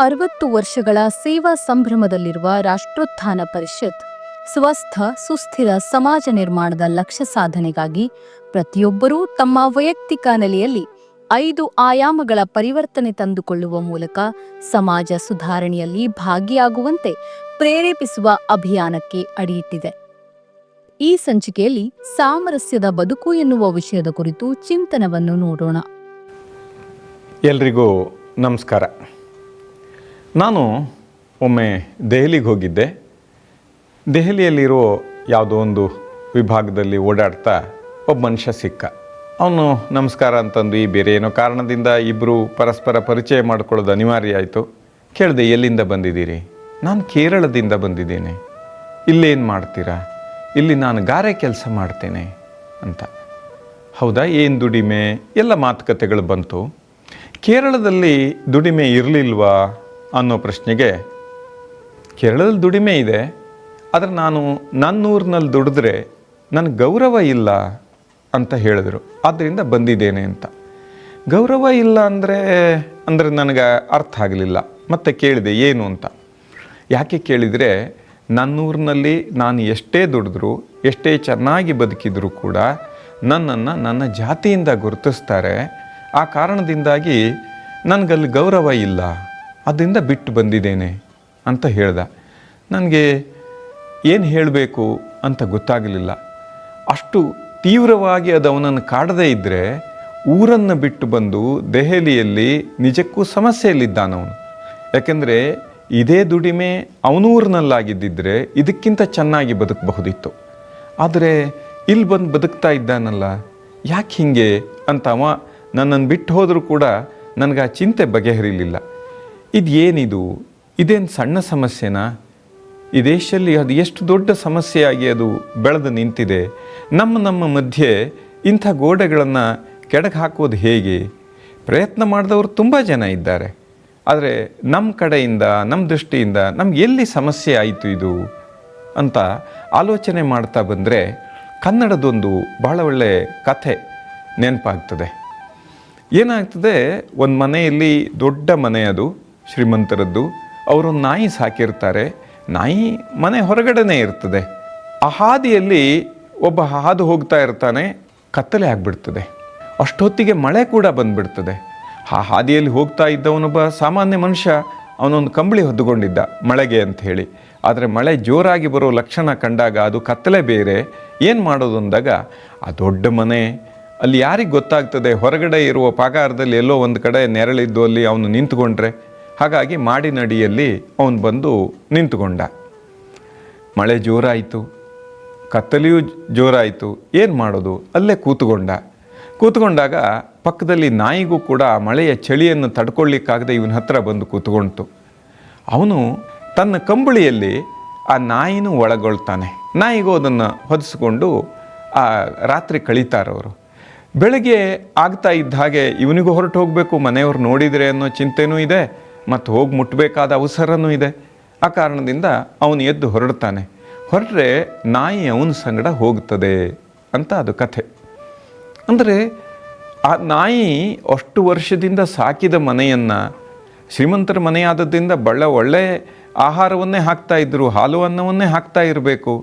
ಅರವತ್ತು ವರ್ಷಗಳ ಸೇವಾ ಸಂಭ್ರಮದಲ್ಲಿರುವ ರಾಷ್ಟ್ರೋತ್ಥಾನ ಪರಿಷತ್, ಸ್ವಸ್ಥ, ಸುಸ್ಥಿರ ಸಮಾಜ ನಿರ್ಮಾಣದ ಲಕ್ಷ್ಯ ಸಾಧನೆಗಾಗಿ ಪ್ರತಿಯೊಬ್ಬರೂ ತಮ್ಮ ವೈಯಕ್ತಿಕ ನೆಲೆಯಲ್ಲಿ ಐದು ಆಯಾಮಗಳ ಪರಿವರ್ತನೆ ತಂದುಕೊಳ್ಳುವ ಮೂಲಕ ಸಮಾಜ ಸುಧಾರಣೆಯಲ್ಲಿ ಭಾಗಿಯಾಗುವಂತೆ ಪ್ರೇರೇಪಿಸುವ ಅಭಿಯಾನಕ್ಕೆ ಅಡಿಯಿಟ್ಟಿದೆ. ಈ ಸಂಚಿಕೆಯಲ್ಲಿ ಸಾಮರಸ್ಯದ ಬದುಕು ಎನ್ನುವ ವಿಷಯದ ಕುರಿತು ಚಿಂತನವನ್ನು ನೋಡೋಣ. ಎಲ್ರಿಗೂ ನಮಸ್ಕಾರ. ನಾನು ಒಮ್ಮೆ ದೆಹಲಿಗೆ ಹೋಗಿದ್ದೆ. ದೆಹಲಿಯಲ್ಲಿರೋ ಯಾವುದೋ ಒಂದು ವಿಭಾಗದಲ್ಲಿ ಓಡಾಡ್ತಾ ಒಬ್ಬ ಮನುಷ್ಯ ಸಿಕ್ಕ. ಅವನು ನಮಸ್ಕಾರ ಅಂತಂದು ಈ ಬೇರೆ ಏನೋ ಕಾರಣದಿಂದ ಇಬ್ಬರು ಪರಸ್ಪರ ಪರಿಚಯ ಮಾಡ್ಕೊಳ್ಳೋದು ಅನಿವಾರ್ಯ ಆಯಿತು. ಕೇಳಿದೆ, ಎಲ್ಲಿಂದ ಬಂದಿದ್ದೀರಿ? ನಾನು ಕೇರಳದಿಂದ ಬಂದಿದ್ದೇನೆ. ಇಲ್ಲೇನು ಮಾಡ್ತೀರಾ? ಇಲ್ಲಿ ನಾನು ಗಾರೆ ಕೆಲಸ ಮಾಡ್ತೇನೆ. ಅಂತ. ಹೌದಾ? ಏನು ದುಡಿಮೆ? ಎಲ್ಲ ಮಾತುಕತೆಗಳು ಬಂತು. ಕೇರಳದಲ್ಲಿ ದುಡಿಮೆ ಇರಲಿಲ್ವಾ? ಅನ್ನೋ ಪ್ರಶ್ನೆಗೆ ಕೇರಳದಲ್ಲಿ ದುಡಿಮೆ ಇದೆ, ಆದರೆ ನಾನು ನನ್ನೂರಿನಲ್ಲಿ ದುಡಿದ್ರೆ ನನ್ನ ಗೌರವ ಇಲ್ಲ ಅಂತ ಹೇಳಿದರು. ಆದ್ದರಿಂದ ಬಂದಿದ್ದೇನೆ ಅಂತ. ಗೌರವ ಇಲ್ಲ ಅಂದರೆ ಅಂದರೆ ನನಗೆ ಅರ್ಥ ಆಗಲಿಲ್ಲ. ಮತ್ತೆ ಕೇಳಿದೆ, ಏನು ಅಂತ. ಯಾಕೆ ಕೇಳಿದರೆ, ನನ್ನೂರಿನಲ್ಲಿ ನಾನು ಎಷ್ಟೇ ದುಡಿದ್ರು, ಎಷ್ಟೇ ಚೆನ್ನಾಗಿ ಬದುಕಿದರೂ ಕೂಡ ನನ್ನನ್ನು ನನ್ನ ಜಾತಿಯಿಂದ ಗುರುತಿಸ್ತಾರೆ. ಆ ಕಾರಣದಿಂದಾಗಿ ನನಗಲ್ಲಿ ಗೌರವ ಇಲ್ಲ. ಅದರಿಂದ ಬಿಟ್ಟು ಬಂದಿದ್ದೇನೆ ಅಂತ ಹೇಳ್ದ. ನನಗೆ ಏನು ಹೇಳಬೇಕು ಅಂತ ಗೊತ್ತಾಗಲಿಲ್ಲ. ಅಷ್ಟು ತೀವ್ರವಾಗಿ ಅದು ಅವನನ್ನು ಕಾಡದೇ ಇದ್ದರೆ ಊರನ್ನು ಬಿಟ್ಟು ಬಂದು ದೆಹಲಿಯಲ್ಲಿ ನಿಜಕ್ಕೂ ಸಮಸ್ಯೆಯಲ್ಲಿದ್ದಾನವನು ಯಾಕೆಂದರೆ ಇದೇ ದುಡಿಮೆ ಅವನೂರಿನಲ್ಲಾಗಿದ್ದರೆ ಇದಕ್ಕಿಂತ ಚೆನ್ನಾಗಿ ಬದುಕಬಹುದಿತ್ತು. ಆದರೆ ಇಲ್ಲಿ ಬಂದು ಬದುಕ್ತಾ ಇದ್ದಾನಲ್ಲ, ಯಾಕೆ ಹೀಗೆ ಅಂತ ಅವ ನನ್ನನ್ನು ಬಿಟ್ಟು ಹೋದರೂ ಕೂಡ ನನಗೆ ಆ ಚಿಂತೆ ಬಗೆಹರಿಲಿಲ್ಲ. ಇದು ಏನಿದು ಇದೇನು ಸಣ್ಣ ಸಮಸ್ಯೆನಾ? ಈ ದೇಶದಲ್ಲಿ ಅದು ಎಷ್ಟು ದೊಡ್ಡ ಸಮಸ್ಯೆಯಾಗಿ ಅದು ಬೆಳೆದು ನಿಂತಿದೆ. ನಮ್ಮ ನಮ್ಮ ಮಧ್ಯೆ ಇಂಥ ಗೋಡೆಗಳನ್ನು ಕೆಡಗೆ ಹಾಕೋದು ಹೇಗೆ? ಪ್ರಯತ್ನ ಮಾಡಿದವರು ತುಂಬ ಜನ ಇದ್ದಾರೆ. ಆದರೆ ನಮ್ಮ ಕಡೆಯಿಂದ ನಮ್ಮ ದೃಷ್ಟಿಯಿಂದ ನಮ್ಗೆ ಎಲ್ಲಿ ಸಮಸ್ಯೆ ಆಯಿತು ಇದು? ಅಂತ ಆಲೋಚನೆ ಮಾಡ್ತಾ ಬಂದರೆ ಕನ್ನಡದೊಂದು ಬಹಳ ಒಳ್ಳೆಯ ಕಥೆ ನೆನಪಾಗ್ತದೆ. ಏನಾಗ್ತದೆ? ಒಂದು ಮನೆಯಲ್ಲಿ ದೊಡ್ಡ ಮನೆ ಅದು. ಶ್ರೀಮಂತರದ್ದು. ಅವರು ನಾಯಿ ಸಾಕಿರ್ತಾರೆ. ನಾಯಿ ಮನೆ ಹೊರಗಡೆನೇ ಇರ್ತದೆ. ಆ ಹಾದಿಯಲ್ಲಿ ಒಬ್ಬ ಹಾದು ಹೋಗ್ತಾ ಇರ್ತಾನೆ. ಕತ್ತಲೆ ಆಗಿಬಿಡ್ತದೆ. ಅಷ್ಟೊತ್ತಿಗೆ ಮಳೆ ಕೂಡ ಬಂದ್ಬಿಡ್ತದೆ. ಆ ಹಾದಿಯಲ್ಲಿ ಹೋಗ್ತಾ ಇದ್ದವನೊಬ್ಬ ಸಾಮಾನ್ಯ ಮನುಷ್ಯ, ಅವನೊಂದು ಕಂಬಳಿ ಹೊದ್ದುಕೊಂಡಿದ್ದ ಮಳೆಗೆ ಅಂತ ಹೇಳಿ ಆದರೆ ಮಳೆ ಜೋರಾಗಿ ಬರೋ ಲಕ್ಷಣ ಕಂಡಾಗ ಅದು ಕತ್ತಲೆ ಬೇರೆ. ಏನು ಮಾಡೋದು ಅಂದಾಗ, ಆ ದೊಡ್ಡ ಮನೆ, ಅಲ್ಲಿ ಯಾರಿಗೆ ಗೊತ್ತಾಗ್ತದೆ? ಹೊರಗಡೆ ಇರುವ ಪಾಗಾರದಲ್ಲಿ ಎಲ್ಲೋ ಒಂದು ಕಡೆ ನೆರಳಿದ್ದು ಅಲ್ಲಿ ಅವನು ನಿಂತ್ಕೊಂಡ್ರೆ. ಹಾಗಾಗಿ ಮಾಡಿನಡಿಯಲ್ಲಿ ಅವನು ಬಂದು ನಿಂತುಕೊಂಡ. ಮಳೆ ಜೋರಾಯಿತು. ಕತ್ತಲೆಯೂ ಜೋರಾಯಿತು. ಏನು ಮಾಡೋದು? ಅಲ್ಲೇ ಕೂತ್ಕೊಂಡ. ಕೂತ್ಕೊಂಡಾಗ ಪಕ್ಕದಲ್ಲಿ ನಾಯಿಗೂ ಕೂಡ ಮಳೆಯ ಚಳಿಯನ್ನು ತಡ್ಕೊಳ್ಳಿಕ್ಕಾಗದೆ ಇವನ ಹತ್ರ ಬಂದು ಕೂತ್ಕೊಳ್ತು ಅವನು ತನ್ನ ಕಂಬಳಿಯಲ್ಲಿ ಆ ನಾಯಿನೂ ಒಳಗೊಳ್ತಾನೆ. ನಾಯಿಗೂ ಅದನ್ನು ಹೊದಿಸ್ಕೊಂಡು ಆ ರಾತ್ರಿ ಕಳೀತಾರವರು ಬೆಳಗ್ಗೆ ಆಗ್ತಾ ಇದ್ದ ಹಾಗೆ ಇವನಿಗೂ ಹೊರಟು ಹೋಗಬೇಕು, ಮನೆಯವ್ರು ನೋಡಿದರೆ ಅನ್ನೋ ಚಿಂತೆನೂ ಇದೆ. ಮತ್ತು ಹೋಗಿ ಮುಟ್ಟಬೇಕಾದ ಅವಸರನೂ ಇದೆ. ಆ ಕಾರಣದಿಂದ ಅವನು ಎದ್ದು ಹೊರಡ್ತಾನೆ. ಹೊರಟ್ರೆ ನಾಯಿ ಅವನ ಸಂಗಡ ಹೋಗ್ತದೆ ಅಂತ ಅದು ಕಥೆ. ಅಂದರೆ ಆ ನಾಯಿ ಅಷ್ಟು ವರ್ಷದಿಂದ ಸಾಕಿದ ಮನೆಯನ್ನು, ಶ್ರೀಮಂತರ ಮನೆಯಾದದ್ರಿಂದ ಬಳ್ಳ ಒಳ್ಳೆ ಆಹಾರವನ್ನೇ ಹಾಕ್ತಾ ಇದ್ದರು ಹಾಲು ಅನ್ನವನ್ನೇ ಹಾಕ್ತಾ ಇರಬೇಕು.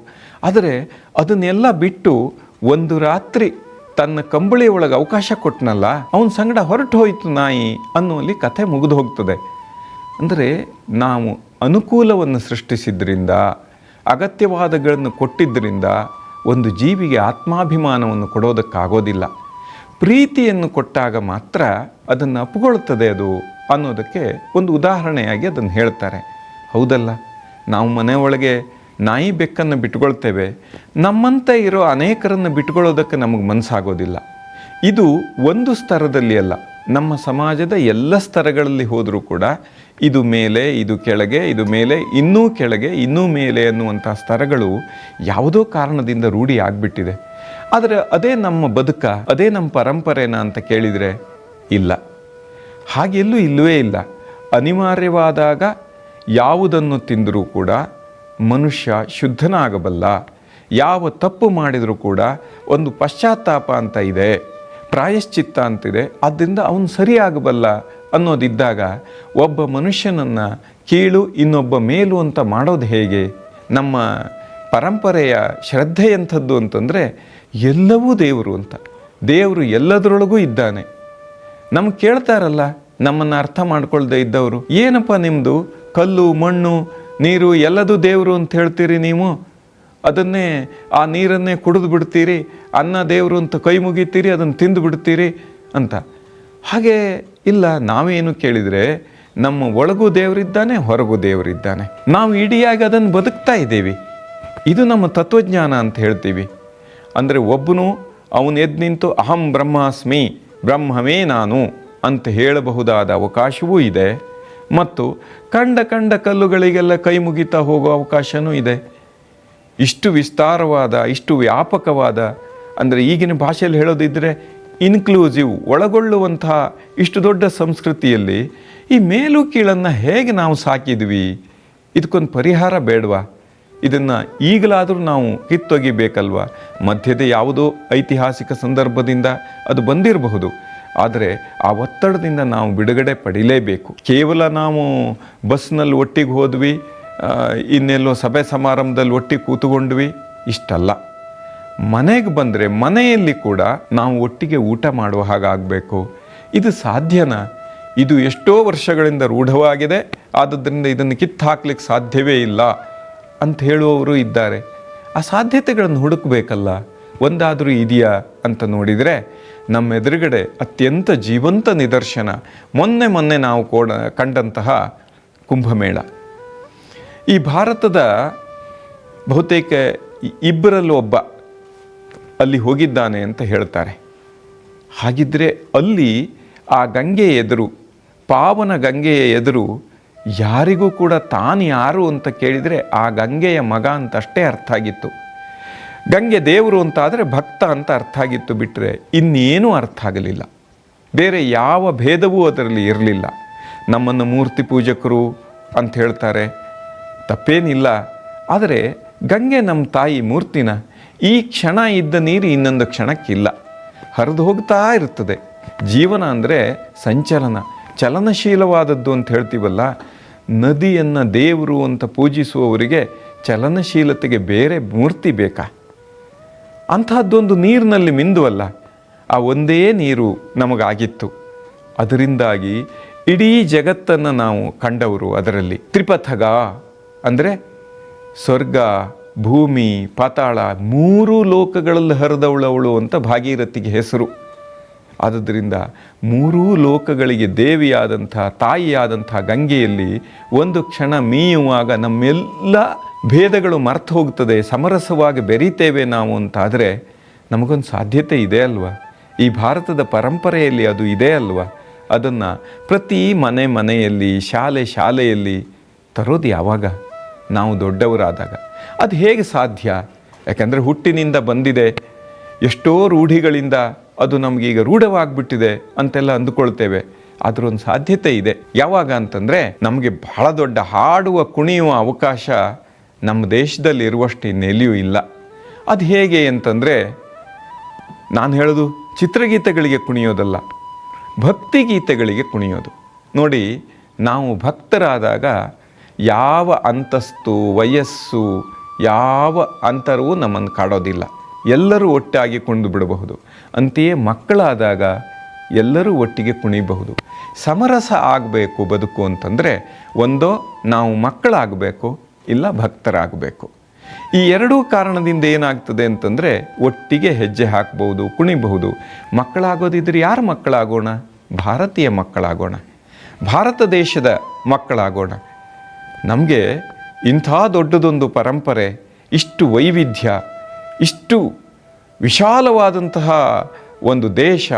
ಆದರೆ ಅದನ್ನೆಲ್ಲ ಬಿಟ್ಟು ಒಂದು ರಾತ್ರಿ ತನ್ನ ಕಂಬಳಿ ಒಳಗೆ ಅವಕಾಶ ಕೊಟ್ಟನಲ್ಲ ಅವನ ಸಂಗಡ ಹೊರಟು ಹೋಯಿತು ನಾಯಿ ಅನ್ನುವಲ್ಲಿ ಕಥೆ ಮುಗಿದು ಹೋಗ್ತದೆ. ಅಂದರೆ ನಾವು ಅನುಕೂಲವನ್ನು ಸೃಷ್ಟಿಸಿದ್ರಿಂದ, ಅಗತ್ಯವಾದಗಳನ್ನು ಕೊಟ್ಟಿದ್ದರಿಂದ ಒಂದು ಜೀವಿಗೆ ಆತ್ಮಾಭಿಮಾನವನ್ನು ಕೊಡೋದಕ್ಕಾಗೋದಿಲ್ಲ. ಪ್ರೀತಿಯನ್ನು ಕೊಟ್ಟಾಗ ಮಾತ್ರ ಅದನ್ನು ಅಪ್ಪುಗೊಳ್ಳುತ್ತದೆ ಅದು ಅನ್ನೋದಕ್ಕೆ ಒಂದು ಉದಾಹರಣೆಯಾಗಿ ಅದನ್ನು ಹೇಳ್ತಾರೆ. ಹೌದಲ್ಲ? ನಾವು ಮನೆಯೊಳಗೆ ನಾಯಿ ಬೆಕ್ಕನ್ನು ಬಿಟ್ಕೊಳ್ತೇವೆ ನಮ್ಮಂತೆ ಇರೋ ಅನೇಕರನ್ನು ಬಿಟ್ಕೊಳ್ಳೋದಕ್ಕೆ ನಮಗೆ ಮನಸ್ಸಾಗೋದಿಲ್ಲ. ಇದು ಒಂದು ಸ್ತರದಲ್ಲಿ ಅಲ್ಲ, ನಮ್ಮ ಸಮಾಜದ ಎಲ್ಲ ಸ್ತರಗಳಲ್ಲಿ ಹೋದರೂ ಕೂಡ ಇದು ಮೇಲೆ, ಇದು ಕೆಳಗೆ, ಇದು ಮೇಲೆ, ಇನ್ನೂ ಕೆಳಗೆ, ಇನ್ನೂ ಮೇಲೆ ಅನ್ನುವಂಥ ಸ್ತರಗಳು ಯಾವುದೋ ಕಾರಣದಿಂದ ರೂಢಿ ಆಗಿಬಿಟ್ಟಿದೆ. ಆದರೆ ಅದೇ ನಮ್ಮ ಬದುಕ, ಅದೇ ನಮ್ಮ ಪರಂಪರೆನಾ ಅಂತ ಕೇಳಿದರೆ ಇಲ್ಲ. ಹಾಗೆಲ್ಲೂ ಇಲ್ಲವೇ ಇಲ್ಲ. ಅನಿವಾರ್ಯವಾದಾಗ ಯಾವುದನ್ನು ತಿಂದರೂ ಕೂಡ ಮನುಷ್ಯ ಶುದ್ಧನಾಗಬಲ್ಲ. ಯಾವ ತಪ್ಪು ಮಾಡಿದರೂ ಕೂಡ ಒಂದು ಪಶ್ಚಾತ್ತಾಪ ಅಂತ ಇದೆ, ಪ್ರಾಯಶ್ಚಿತ್ತ ಅಂತಿದೆ ಆದ್ದರಿಂದ ಅವನು ಸರಿಯಾಗಬಲ್ಲ. ಅನ್ನೋದಿದ್ದಾಗ ಒಬ್ಬ ಮನುಷ್ಯನನ್ನು ಕೀಳು, ಇನ್ನೊಬ್ಬ ಮೇಲು ಅಂತ ಮಾಡೋದು ಹೇಗೆ? ನಮ್ಮ ಪರಂಪರೆಯ ಶ್ರದ್ಧೆ ಎಂಥದ್ದು ಅಂತಂದರೆ ಎಲ್ಲವೂ ದೇವರು ಅಂತ. ದೇವರು ಎಲ್ಲದರೊಳಗೂ ಇದ್ದಾನೆ. ನಮ್ಗೆ ಕೇಳ್ತಾರಲ್ಲ, ನಮ್ಮನ್ನು ಅರ್ಥ ಮಾಡ್ಕೊಳ್ದೇ ಇದ್ದವರು, ಏನಪ್ಪ ನಿಮ್ಮದು ಕಲ್ಲು, ಮಣ್ಣು, ನೀರು ಎಲ್ಲದು ದೇವರು ಅಂತ ಹೇಳ್ತೀರಿ ನೀವು? ಅದನ್ನೇ ಆ ನೀರನ್ನೇ ಕುಡಿದು ಬಿಡ್ತೀರಿ, ಅನ್ನ ದೇವರು ಅಂತ ಕೈ ಮುಗಿತೀರಿ, ಅದನ್ನು ತಿಂದು ಬಿಡ್ತೀರಿ ಅಂತ. ಹಾಗೆ ಇಲ್ಲ, ನಾವೇನು ಕೇಳಿದರೆ ನಮ್ಮ ಒಳಗೂ ದೇವರಿದ್ದಾನೆ, ಹೊರಗೂ ದೇವರಿದ್ದಾನೆ. ನಾವು ಇಡಿಯಾಗಿ ಅದನ್ನು ಬದುಕ್ತಾ ಇದ್ದೀವಿ. ಇದು ನಮ್ಮ ತತ್ವಜ್ಞಾನ ಅಂತ ಹೇಳ್ತೀವಿ. ಅಂದರೆ ಒಬ್ಬನು ಅವನು ಎದ್ದು ನಿಂತು, ಅಹಂ ಬ್ರಹ್ಮಾಸ್ಮಿ, ಬ್ರಹ್ಮವೇ ನಾನು ಅಂತ ಹೇಳಬಹುದಾದ ಅವಕಾಶವೂ ಇದೆ. ಮತ್ತು ಕಂಡ ಕಂಡ ಕಲ್ಲುಗಳಿಗೆಲ್ಲ ಕೈ ಮುಗಿತಾ ಹೋಗೋ ಅವಕಾಶವೂ ಇದೆ. ಇಷ್ಟು ವಿಸ್ತಾರವಾದ, ಇಷ್ಟು ವ್ಯಾಪಕವಾದ, ಅಂದರೆ ಈಗಿನ ಭಾಷೆಯಲ್ಲಿ ಹೇಳೋದಿದ್ದರೆ ಇನ್ಕ್ಲೂಸಿವ್ ಒಳಗೊಳ್ಳುವಂತಹ ಇಷ್ಟು ದೊಡ್ಡ ಸಂಸ್ಕೃತಿಯಲ್ಲಿ ಈ ಮೇಲು ಕೀಳನ್ನು ಹೇಗೆ ನಾವು ಸಾಕಿದ್ವಿ? ಇದಕ್ಕೊಂದು ಪರಿಹಾರ ಬೇಡವಾ? ಇದನ್ನು ಈಗಲಾದರೂ ನಾವು ಕಿತ್ತೊಗಿಬೇಕಲ್ವ? ಮಧ್ಯದ ಯಾವುದೋ ಐತಿಹಾಸಿಕ ಸಂದರ್ಭದಿಂದ ಅದು ಬಂದಿರಬಹುದು. ಆದರೆ ಆ ಒತ್ತಡದಿಂದ ನಾವು ಬಿಡುಗಡೆ ಪಡಿಲೇಬೇಕು. ಕೇವಲ ನಾವು ಬಸ್ನಲ್ಲಿ ಒಟ್ಟಿಗೆ ಹೋದ್ವಿ ಇನ್ನೆಲ್ಲೋ ಸಭೆ ಸಮಾರಂಭದಲ್ಲಿ ಒಟ್ಟಿಗೆ ಕೂತ್ಕೊಂಡ್ವಿ, ಇಷ್ಟಲ್ಲ. ಮನೆಗೆ ಬಂದರೆ ಮನೆಯಲ್ಲಿ ಕೂಡ ನಾವು ಒಟ್ಟಿಗೆ ಊಟ ಮಾಡುವ ಹಾಗಾಗಬೇಕು ಇದು ಸಾಧ್ಯನಾ? ಇದು ಎಷ್ಟೋ ವರ್ಷಗಳಿಂದ ರೂಢವಾಗಿದೆ, ಆದ್ದರಿಂದ ಇದನ್ನು ಕಿತ್ತು ಹಾಕ್ಲಿಕ್ಕೆ ಸಾಧ್ಯವೇ ಇಲ್ಲ ಅಂತ ಹೇಳುವವರು ಇದ್ದಾರೆ. ಆ ಸಾಧ್ಯತೆಗಳನ್ನು ಹುಡುಕಬೇಕಲ್ಲ? ಒಂದಾದರೂ ಇದೆಯಾ ಅಂತ ನೋಡಿದರೆ, ನಮ್ಮ ಎದುರುಗಡೆ ಅತ್ಯಂತ ಜೀವಂತ ನಿದರ್ಶನ, ಮೊನ್ನೆ ಮೊನ್ನೆ ನಾವು ಕೋಡ, ಕಂಡಂತಹ ಕುಂಭಮೇಳ. ಈ ಭಾರತದ ಬಹುತೇಕ ಇಬ್ಬರಲ್ಲೂ ಒಬ್ಬ ಅಲ್ಲಿ ಹೋಗಿದ್ದಾನೆ ಅಂತ ಹೇಳ್ತಾರೆ. ಹಾಗಿದ್ದರೆ ಅಲ್ಲಿ ಆ ಗಂಗೆ ಎದುರು, ಪಾವನ ಗಂಗೆಯ ಎದುರು ಯಾರಿಗೂ ಕೂಡ ತಾನು ಯಾರು ಅಂತ ಕೇಳಿದರೆ ಆ ಗಂಗೆಯ ಮಗ ಅಂತ ಅಷ್ಟೇ ಅರ್ಥ ಆಗಿತ್ತು. ಗಂಗೆ ದೇವರು ಅಂತಾದರೆ ಭಕ್ತ ಅಂತ ಅರ್ಥ ಆಗಿತ್ತು ಬಿಟ್ಟರೆ ಇನ್ನೇನೂ ಅರ್ಥ ಆಗಲಿಲ್ಲ. ಬೇರೆ ಯಾವ ಭೇದವೂ ಅದರಲ್ಲಿ ಇರಲಿಲ್ಲ. ನಮ್ಮನ್ನು ಮೂರ್ತಿ ಪೂಜಕರು ಅಂತ ಹೇಳ್ತಾರೆ. ತಪ್ಪೇನಿಲ್ಲ. ಆದರೆ ಗಂಗೆ ನಮ್ಮ ತಾಯಿ ಮೂರ್ತಿನ ಈ ಕ್ಷಣ ಇದ್ದ ನೀರು ಇನ್ನೊಂದು ಕ್ಷಣಕ್ಕಿಲ್ಲ. ಹರಿದು ಹೋಗ್ತಾ ಇರ್ತದೆ ಜೀವನ ಅಂದರೆ ಸಂಚಲನ. ಚಲನಶೀಲವಾದದ್ದು ಅಂತ ಹೇಳ್ತೀವಲ್ಲ, ನದಿಯನ್ನು ದೇವರು ಅಂತ ಪೂಜಿಸುವವರಿಗೆ ಚಲನಶೀಲತೆಗೆ ಬೇರೆ ಮೂರ್ತಿ ಬೇಕಾ? ಅಂತಹದ್ದೊಂದು ನೀರಿನಲ್ಲಿ ಮಿಂದುವಲ್ಲ, ಆ ಒಂದೇ ನೀರು ನಮಗಾಗಿತ್ತು. ಅದರಿಂದಾಗಿ ಇಡೀ ಜಗತ್ತನ್ನು ನಾವು ಕಂಡವರು ಅದರಲ್ಲಿ. ತ್ರಿಪಥಗ ಅಂದರೆ ಸ್ವರ್ಗ ಭೂಮಿ, ಪಾತಾಳ ಮೂರು ಲೋಕಗಳಲ್ಲಿ ಹರಿದವಳವಳು ಅಂತ ಭಾಗೀರಥಿಗೆ ಹೆಸರು. ಆದ್ದರಿಂದ ಮೂರೂ ಲೋಕಗಳಿಗೆ ದೇವಿಯಾದಂಥ, ತಾಯಿಯಾದಂಥ ಗಂಗೆಯಲ್ಲಿ ಒಂದು ಕ್ಷಣ ಮೀಯುವಾಗ ನಮ್ಮೆಲ್ಲ ಭೇದಗಳು ಮರ್ತು ಹೋಗ್ತದೆ ಸಮರಸವಾಗಿ ಬೆರೀತೇವೆ ನಾವು ಅಂತಾದರೆ ನಮಗೊಂದು ಸಾಧ್ಯತೆ ಇದೆ ಅಲ್ವಾ? ಈ ಭಾರತದ ಪರಂಪರೆಯಲ್ಲಿ ಅದು ಇದೆ ಅಲ್ವಾ? ಅದನ್ನು ಪ್ರತಿ ಮನೆ ಮನೆಯಲ್ಲಿ, ಶಾಲೆ ಶಾಲೆಯಲ್ಲಿ ತರೋದು ಯಾವಾಗ? ನಾವು ದೊಡ್ಡವರಾದಾಗ. ಅದು ಹೇಗೆ ಸಾಧ್ಯ? ಯಾಕೆಂದರೆ ಹುಟ್ಟಿನಿಂದ ಬಂದಿದೆ, ಎಷ್ಟೋ ರೂಢಿಗಳಿಂದ ಅದು ನಮಗೀಗ ರೂಢವಾಗಿಬಿಟ್ಟಿದೆ ಅಂತೆಲ್ಲ ಅಂದುಕೊಳ್ತೇವೆ. ಅದರೊಂದು ಸಾಧ್ಯತೆ ಇದೆ. ಯಾವಾಗ ಅಂತಂದರೆ ನಮಗೆ ಬಹಳ ದೊಡ್ಡ ಹಾಡುವ, ಕುಣಿಯುವ ಅವಕಾಶ ನಮ್ಮ ದೇಶದಲ್ಲಿ ಇರುವಷ್ಟು ನೆಲೆಯೂ ಇಲ್ಲ. ಅದು ಹೇಗೆ ಅಂತಂದರೆ ನಾನು ಹೇಳೋದು ಚಿತ್ರಗೀತೆಗಳಿಗೆ ಕುಣಿಯೋದಲ್ಲ, ಭಕ್ತಿಗೀತೆಗಳಿಗೆ ಕುಣಿಯೋದು. ನೋಡಿ, ನಾವು ಭಕ್ತರಾದಾಗ ಯಾವ ಅಂತಸ್ತು, ವಯಸ್ಸು, ಯಾವ ಅಂತರವೂ ನಮ್ಮನ್ನು ಕಾಡೋದಿಲ್ಲ. ಎಲ್ಲರೂ ಒಟ್ಟಾಗಿ ಕುಣಿದು ಬಿಡಬಹುದು. ಅಂತೆಯೇ ಮಕ್ಕಳಾದಾಗ ಎಲ್ಲರೂ ಒಟ್ಟಿಗೆ ಕುಣಿಬಹುದು. ಸಮರಸ ಆಗಬೇಕು ಬದುಕು ಅಂತಂದರೆ ಒಂದೋ ನಾವು ಮಕ್ಕಳಾಗಬೇಕು, ಇಲ್ಲ ಭಕ್ತರಾಗಬೇಕು. ಈ ಎರಡೂ ಕಾರಣದಿಂದ ಏನಾಗ್ತದೆ ಅಂತಂದರೆ ಒಟ್ಟಿಗೆ ಹೆಜ್ಜೆ ಹಾಕ್ಬೋದು ಕುಣಿಬಹುದು. ಮಕ್ಕಳಾಗೋದಿದ್ರೆ ಯಾರು ಮಕ್ಕಳಾಗೋಣ? ಭಾರತೀಯ ಮಕ್ಕಳಾಗೋಣ. ಭಾರತ ದೇಶದ ಮಕ್ಕಳಾಗೋಣ. ನಮಗೆ ಇಂಥ ದೊಡ್ಡದೊಂದು ಪರಂಪರೆ, ಇಷ್ಟು ವೈವಿಧ್ಯ, ಇಷ್ಟು ವಿಶಾಲವಾದಂತಹ ಒಂದು ದೇಶ,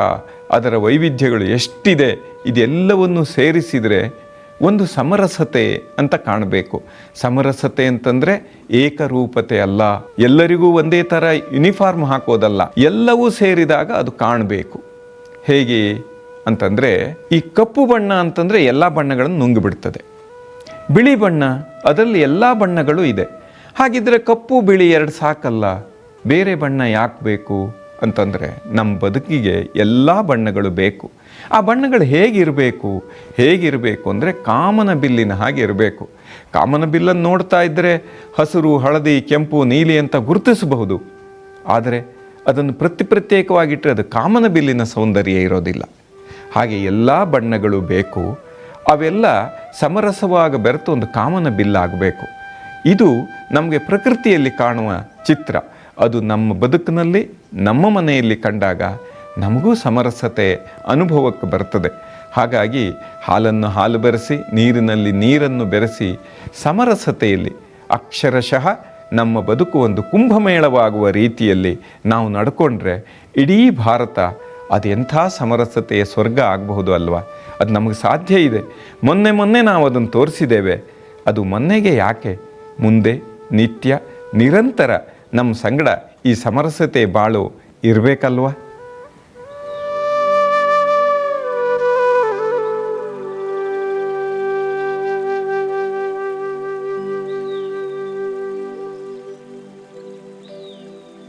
ಅದರ ವೈವಿಧ್ಯಗಳು ಎಷ್ಟಿದೆ, ಇದೆಲ್ಲವನ್ನು ಸೇರಿಸಿದರೆ ಒಂದು ಸಮರಸತೆ ಅಂತ ಕಾಣಬೇಕು. ಸಮರಸತೆ ಅಂತಂದರೆ ಏಕರೂಪತೆ ಅಲ್ಲ. ಎಲ್ಲರಿಗೂ ಒಂದೇ ಥರ ಯೂನಿಫಾರ್ಮ್ ಹಾಕೋದಲ್ಲ. ಎಲ್ಲವೂ ಸೇರಿದಾಗ ಅದು ಕಾಣಬೇಕು. ಹೇಗೆ ಅಂತಂದರೆ ಈ ಕಪ್ಪು ಬಣ್ಣ ಅಂತಂದರೆ ಎಲ್ಲ ಬಣ್ಣಗಳನ್ನು ನುಂಗಿಬಿಡ್ತದೆ. ಬಿಳಿ ಬಣ್ಣ, ಅದರಲ್ಲಿ ಎಲ್ಲ ಬಣ್ಣಗಳು ಇದೆ. ಹಾಗಿದ್ರೆ ಕಪ್ಪು, ಬಿಳಿ ಎರಡು ಸಾಕಲ್ಲ, ಬೇರೆ ಬಣ್ಣ ಯಾಕೆ ಬೇಕು ಅಂತಂದರೆ ನಮ್ಮ ಬದುಕಿಗೆ ಎಲ್ಲ ಬಣ್ಣಗಳು ಬೇಕು. ಆ ಬಣ್ಣಗಳು ಹೇಗಿರಬೇಕು ಹೇಗಿರಬೇಕು ಅಂದರೆ ಕಾಮನ ಬಿಲ್ಲಿನ ಹಾಗೆ ಇರಬೇಕು. ಕಾಮನ ಬಿಲ್ಲನ್ನು ನೋಡ್ತಾ ಇದ್ದರೆ ಹಸಿರು, ಹಳದಿ, ಕೆಂಪು, ನೀಲಿ ಅಂತ ಗುರುತಿಸಬಹುದು. ಆದರೆ ಅದನ್ನು ಪ್ರತಿ ಪ್ರತ್ಯೇಕವಾಗಿಟ್ಟರೆ ಅದು ಕಾಮನ ಬಿಲ್ಲಿನ ಸೌಂದರ್ಯ ಇರೋದಿಲ್ಲ. ಹಾಗೆ ಎಲ್ಲ ಬಣ್ಣಗಳು ಬೇಕು ಅವೆಲ್ಲ ಸಮರಸವಾಗ ಬೆರೆತು ಒಂದು ಕಾಮನ ಬಿಲ್ಲಾಗಬೇಕು. ಇದು ನಮಗೆ ಪ್ರಕೃತಿಯಲ್ಲಿ ಕಾಣುವ ಚಿತ್ರ. ಅದು ನಮ್ಮ ಬದುಕಿನಲ್ಲಿ, ನಮ್ಮ ಮನೆಯಲ್ಲಿ ಕಂಡಾಗ ನಮಗೂ ಸಮರಸತೆ ಅನುಭವಕ್ಕೆ ಬರ್ತದೆ. ಹಾಗಾಗಿ ಹಾಲನ್ನು ಹಾಲು ಬೆರೆಸಿ, ನೀರಿನಲ್ಲಿ ನೀರನ್ನು ಬೆರೆಸಿ ಸಮರಸತೆಯಲ್ಲಿ, ಅಕ್ಷರಶಃ ನಮ್ಮ ಬದುಕು ಒಂದು ಕುಂಭಮೇಳವಾಗುವ ರೀತಿಯಲ್ಲಿ ನಾವು ನಡ್ಕೊಂಡ್ರೆ ಇಡೀ ಭಾರತ ಅದೆಂಥ ಸಮರಸತೆಯ ಸ್ವರ್ಗ ಆಗಬಹುದು ಅಲ್ವಾ? ಅದು ನಮಗೆ ಸಾಧ್ಯ ಇದೆ. ಮೊನ್ನೆ ಮೊನ್ನೆ ನಾವು ಅದನ್ನು ತೋರಿಸಿದ್ದೇವೆ. ಅದು ಮೊನ್ನೆಗೆ ಯಾಕೆ? ಮುಂದೆ ನಿತ್ಯ ನಿರಂತರ ನಮ್ಮ ಸಂಗಡ ಈ ಸಮರಸತೆ ಬಾಳು ಇರಬೇಕಲ್ವಾ?